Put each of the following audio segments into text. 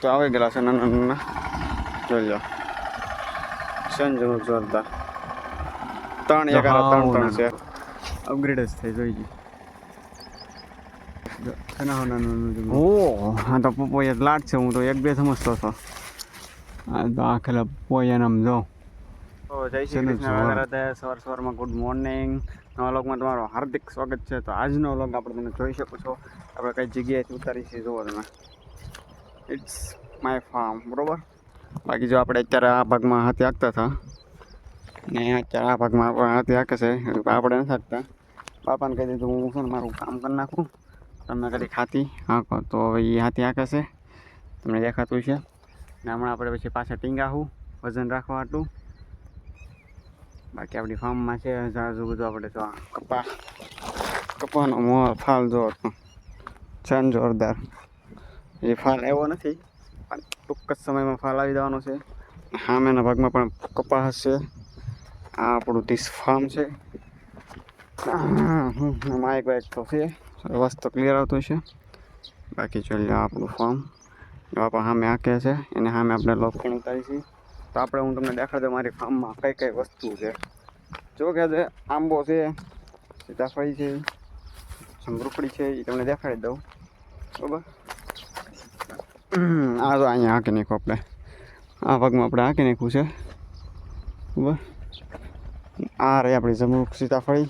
તો આવી ગયેલા છે નાના નાના જોઈ લો સંજનું જોરદાર ત્રણ એક હારા ત્રણ ત્રણ છે અપગ્રેડ જ થઈ જોઈ ગયું ઓ હા તો પપ્પોએ લાટ છે હું તો એક બે સમજતો હતો આ તો આખેલા નામ જો જય શ્રી કૃષ્ણ રાધે સવાર સવારમાં ગુડ મોર્નિંગ નવા લોકમાં તમારું હાર્દિક સ્વાગત છે તો આજનો લોગ આપણે તમે જોઈ શકો છો આપણે કઈ જગ્યાએથી ઉતારી છીએ જોવો તમે ઇટ્સ માય ફાર્મ બરોબર? બાકી જો આપણે અત્યારે આ ભાગમાં હાથી હાંકતા હતા ને અત્યારે આ ભાગમાં આપણે હાથી હાંકે છે આપણે નથી હાંકતા. પાપાને કહી દીધું હું છે ને મારું કામ કરી નાખું. તમે કદી ખાતી હાંકો તો હવે એ હાથી હાંકે છે. તમને દેખાતું છે ને હમણાં આપણે પછી પાછા ટીંગાવું વજન રાખવા હતું બાકી આપણી ફાર્મમાં છે ઝાઝું બધું આપણે જો આ કપા કપાનો મોર ફાલ જો હતો છે ને જોરદાર. એ ફાલ એવો નથી, પણ ટૂંક જ સમયમાં ફાલ આવી જવાનો છે. સામેના ભાગમાં પણ કપાસ છે. આ આપણું ધીસ ફાર્મ છે. માઇક વાઇક તો છે. વસ્તુ ક્લિયર આવતું છે બાકી ચાલ્યો આપણું ફાર્મ બાપા સામે આંકે છે, એને સામે આપણે પણ ઉતારી છીએ. તો આપણે, હું તમને દેખાડ દઉં મારી ફાર્મમાં કઈ કઈ વસ્તુ છે. જો કે છે આંબો છે, સીતાફળી છે સમરૂપડી છે એ તમને દેખાડી દઉં. બરાબર? આ તો અહીંયા હાંકી નાખો આપણે આ ભાગમાં આપણે હાંકી નાખ્યું છે. બરાબર આ રહી આપણી જમરૂક સીતાફળી.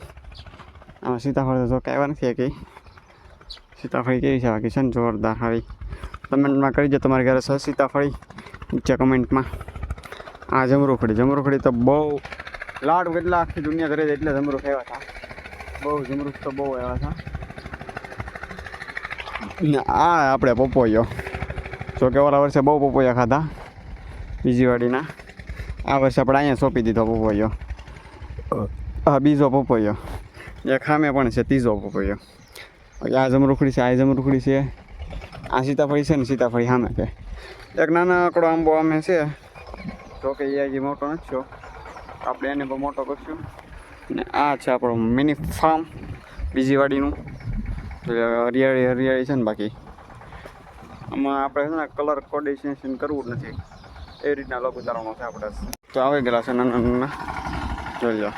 આમાં સીતાફળ તો કહેવા નથી કે સીતાફળી કેવી છે? બાકી છે ને જોરદાર આવી. કમેન્ટમાં કરી દો તમારી ઘરે છે સીતાફળી? નીચે કમેન્ટમાં. આ જમરૂખડી જમરૂખડી તો બહુ લાડ કેટલા આખી દુનિયા કરે છે એટલે જમરૂખ આવ્યા હતા બહુ જમરૂખ તો બહુ આવ્યા હતા આ આપણે પપોયો જો કે ઓલા વર્ષે બહુ પપોયા ખાધા. બીજી વાડીના. આ વર્ષે આપણે અહીંયા સોંપી દીધો પપોયો. હા બીજો પપોયો. એક ખામે પણ છે ત્રીજો પપોયો. આ જમરૂખડી છે, આ જમરૂખડી છે. આ સીતાફળી છે ને સીતાફળી સામે છે. એક નાના આંકડો આંબો અમે છે. તો કે એ હજી મોટો નથી આપણે એને પણ મોટો કરશું. ને આ છે આપણો મિની ફાર્મ. બીજી વાડીનું. એટલે હરિયાળી હરિયાળી છે ને બાકી. આમાં આપણે છે ને કલર કોર્ડિનેશન કરવું નથી. એ રીતના લોક ઉતારવાનો છે આપણે. તો આવી ગયેલા છે નાના નાના. જોઈ લો.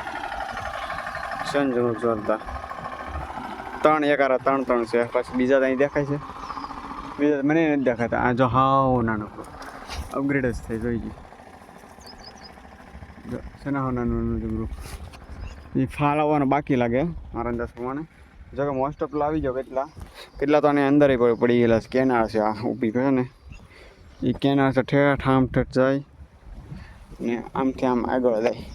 સંજનું જોરદાર. ત્રણ એકારા ત્રણ ત્રણ છે. પછી બીજા તો અહીં દેખાય છે. બીજા મને નથી દેખાતા. આ જો હાવ નાનો અપગ્રેડ જ થઈ જોઈ ગઈ સેના હાવ નાનું નાનું જબરું એ ફાલ આવવાનો બાકી લાગે, મારા અંદાજ પ્રમાણે. જો કે મોસ્ટ ઓફ લાવી જાઓ કેટલા. કેટલા તો આની અંદર પડી ગયેલા કેનાળ છે આ ઊભી છે ને. એ કેનાર છે ઠેઠ, આમ ઠેઠ જાય. ને આમથી આમ આગળ જાય.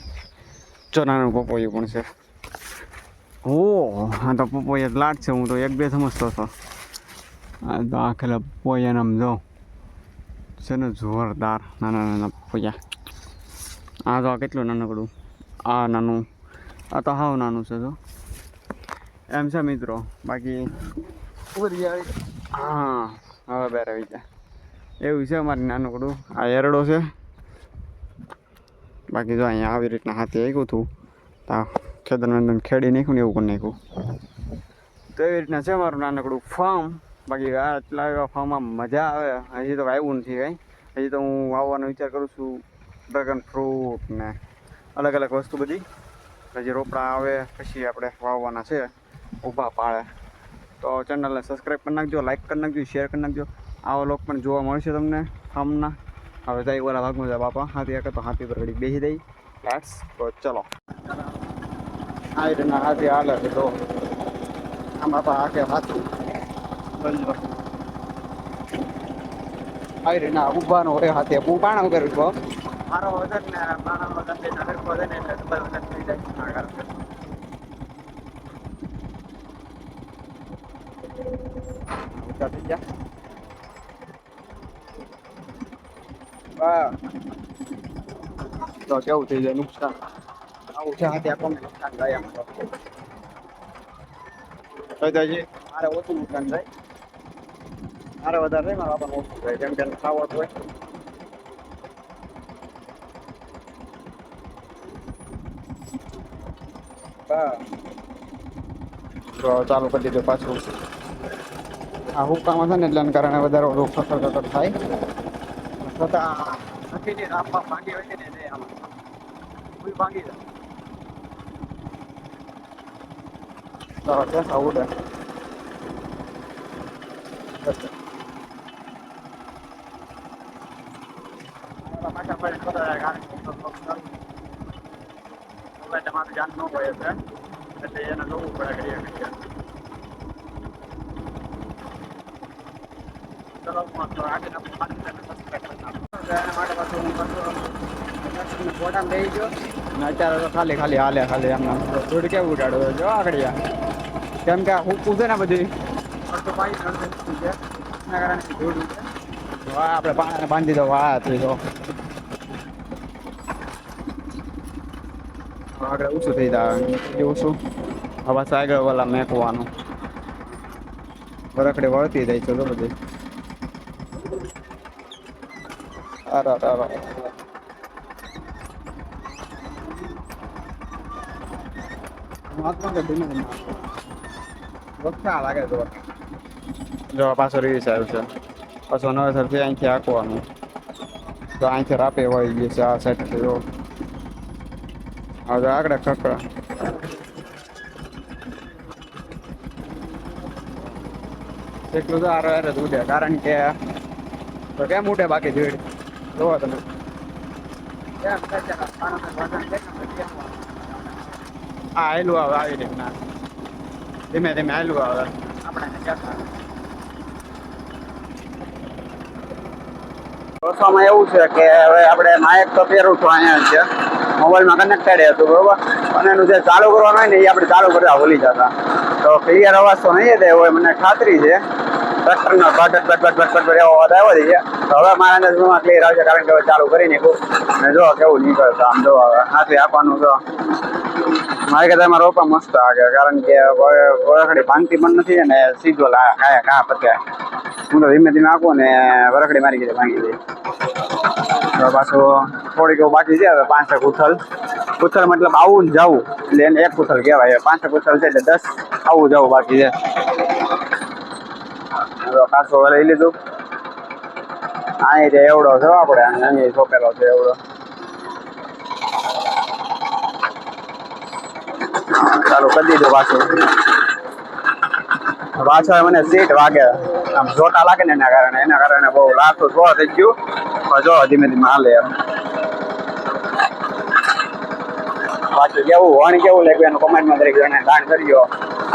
જો નાનું પપોયું પણ છે. ઓ આ તો પપોયા લાટ છે. હું તો એક બે સમજતો હતો. આ તો આખેલા પોયા આમ જો. છે ને જોરદાર નાના નાના પપૈયા. આ તો કેટલું નાનકડું? આ નાનું. આ તો હાવ નાનું છે જો. એમ છે મિત્રો. બાકી હા, હવે બેર આવી જાય એવું છે અમારે નાનકડું. આ એરડો છે. બાકી જો અહીંયા આવી રીતના હાથી આવ્યું હતું તો આ ખેતર ખેડી નાખ્યું ને એવું પણ નાખ્યું. તો એવી રીતના છે મારું નાનકડું ફાર્મ બાકી આ એટલા એવા ફાર્મમાં મજા આવે. હજી તો આવ્યું નથી કાંઈ. હજી તો હું વાવવાનો વિચાર કરું છું ડ્રેગન ફ્રૂટ ને અલગ અલગ વસ્તુ બધી. હજી રોપડા આવે, પછી આપણે વાવવાના છે. ઊભા પાળે તો ચેનલને સબસ્ક્રાઈબ કરી નાખજો લાઈક કરી નાખજો શેર કરી નાખજો. આવા લોક પણ જોવા મળશે તમને ફાર્મના હવે જાય ઓલા ભાગમાં જાય બાપા. હાથી આકે તો હાથી પર ઘડી બેસી દઈ લેટ્સ તો ચલો. આ રીતના હાથી હાલે છે તો આ બાપા આખે હાથી. બલજો આવી રીતના ઊભાનો હોય હાથે. હું પાણા કરું છું મારો વજન ને હરખો વજન એટલે ડબલ વજન થઈ જાય આગળ ઊંચા થઈ ગયા તો કેવું થઈ જાય નુકસાન આવું છે હાથે આપણને નુકસાન થાય એમ તો હજી મારે ઓછું નુકસાન થાય મારે વધારે થાય મારે આપણને ઓછું થાય જેમ કે ખાવત હોય તો ચાલુ કરી દીધું પાછું આ હુકામાં છે ને એટલે એના કારણે વધારે ઓલું ખતર થતો થાય છતાં નથી રાપા ભાંગી હોય છે ને તે આમ. ભાંગી જાય. પડે ખબર તમારું જાન ન હોય એટલે એને જોવું પડે કરીએ કરીએ ચલો હું તો આગળ એના માટે પાછું હું પાછું ફોટામાં બેસી ગયો ને અત્યારે તો ખાલી ખાલી હાલે, ખાલી એમ થોડી કેવું ઉડાડો જો આગળ કેમ કે હું પૂછે ને બધી. એના કારણે ધૂળ વાહ આપણે પાણાને બાંધી દો વાહ થઈ તો આગળ ઊંચું થઈ જાય ઓછું. હવે આગળ વાલા મેકવાનું. વરખડે વળતી જાય છે બધી. અરે ara, ara. મહાત્મા ધીમે વખતા લાગે તો જો પાછો રીસ આવ્યું છે પાછો નવેસરથી અહીંથી આંકવાનું તો અહીંથી રાપે વળી ગઈ છે આ સાઈડથી જો હવે આગળ ખકડા એટલું તો આરો આરે જ ઉડે કારણ કે તો કેમ ઉઠે બાકી ભીડ જોવો તમે. હા કેમ આવે? આવે રીતના. ધીમે ધીમે આયલું આવે. ઓછામાં એવું છે કે હવે આપણે માયક તો પહેરું છું અહીંયા છે. મોબાઈલમાં કનેક્ટેડ હતું બરોબર? અને એનું જે ચાલુ કરવાનું હોય ને એ આપણે ચાલુ કરતા ભૂલી જતા. તો ક્લિયર અવાજ તો નહીં જ હોય મને ખાતરી છે. ટ્રેક્ટરનો બટ બટ હવે મારા નજરમાં ક્લિયર કારણ કે હવે ચાલુ કરી નાખું. અને જો કેવું નીકળશે આમ જો હવે હાથે આપવાનું તો મારે કદાચ મારો રોપા મસ્ત આગે, કારણ કે વરખડી ભાંગતી પણ નથી અને સીધો કાયા કા પતે. હું તો ધીમે ધીમે આપું ને વરખડી મારી ગઈ ભાંગી તો પાછું થોડીક એવું બાકી છે, હવે પાંચ ઉથલ કુથલ. મતલબ આવું ને જવું. એટલે એને એક કુથલ કહેવાય. પાંચ કુથલ છે એટલે દસ આવું જવું બાકી છે. ખાસો લઈ લીધું. અહીં છે એવડો છે આપણે અહીં છોકેલો છે એવડો. ચાલુ કરી દીધું પાછું. પાછળ મને સીટ વાગે. આમ જોટા લાગે ને એના કારણે. એના કારણે બહુ લાગતું જો થઈ ગયું. જો ધીમે ધીમે હાલે એમ. પાછું કેવું વણ કેવું લાગ્યું એનું કમેન્ટમાં દરેક જણે જાણ કરજો.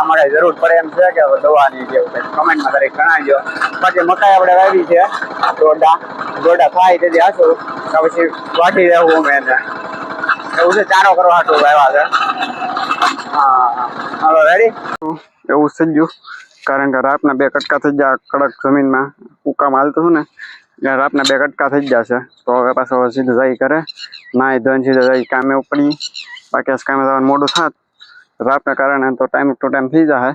અમારે જરૂર પડે એમ છે કે દવાની કેવું કંઈક કમેન્ટમાં દરેક જણાવજો પછી મકાઈ આપણે વાવી છે દોડા દોડા થાય તેથી હાશું પછી વાટી દેવું અમે એને. એવું છે, ચારો કરવા હાટું વાવ્યા છે. હા હા. રેડી એવું થઈ કારણ કે રાતના બે કટકા થઈ ગયા કડક જમીનમાં. ઉકામ હાલતું હતું ને રાતના બે કટકા થઈ જશે તો હવે પાછો સીધો જાય કરે નાય ધન સીધો જાય કામે ઉપડી. બાકી કામે જવાનું મોડું થાત. રાતના કારણે તો ટાઈમ ટુ ટાઈમ થઈ જાય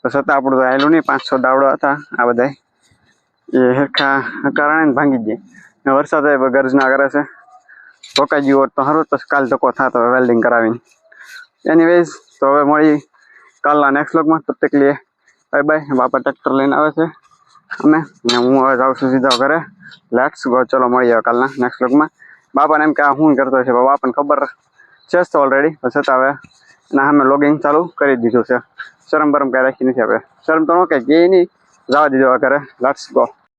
તો છતાં આપણું તો આવેલું નહીં. પાંચ છ દાવડો હતા આ બધા એ હેરખા કારણે ભાંગી જાય ને વરસાદ ગર્જના કરે છે. રોકાઈ ગયું તો સારું તો કાલ ધક્કો થાત વેલ્ડિંગ કરાવીને. એનીવેઝ તો હવે મળી કાલના નેક્સ્ટ લોકમાં તો તક લીએ બાય બાય બાપા ટ્રેક્ટર લઈને આવે છે અમે. ને હું હવે જાઉં છું સીધા ઘરે. લેટ્સ ગો ચલો, મળીએ કાલના નેક્સ્ટ લોકમાં બાપાને એમ કે આ શું કરતો છે બાપાને ખબર છે ઓલરેડી પછી છતાં હવે ના, અમે લોગિંગ ચાલુ કરી દીધું છે. શરમ બરમ કાંઈ રાખી નથી આપણે શરમ તો ન કે કે નહીં, જવા દીધો ઘરે. Let's go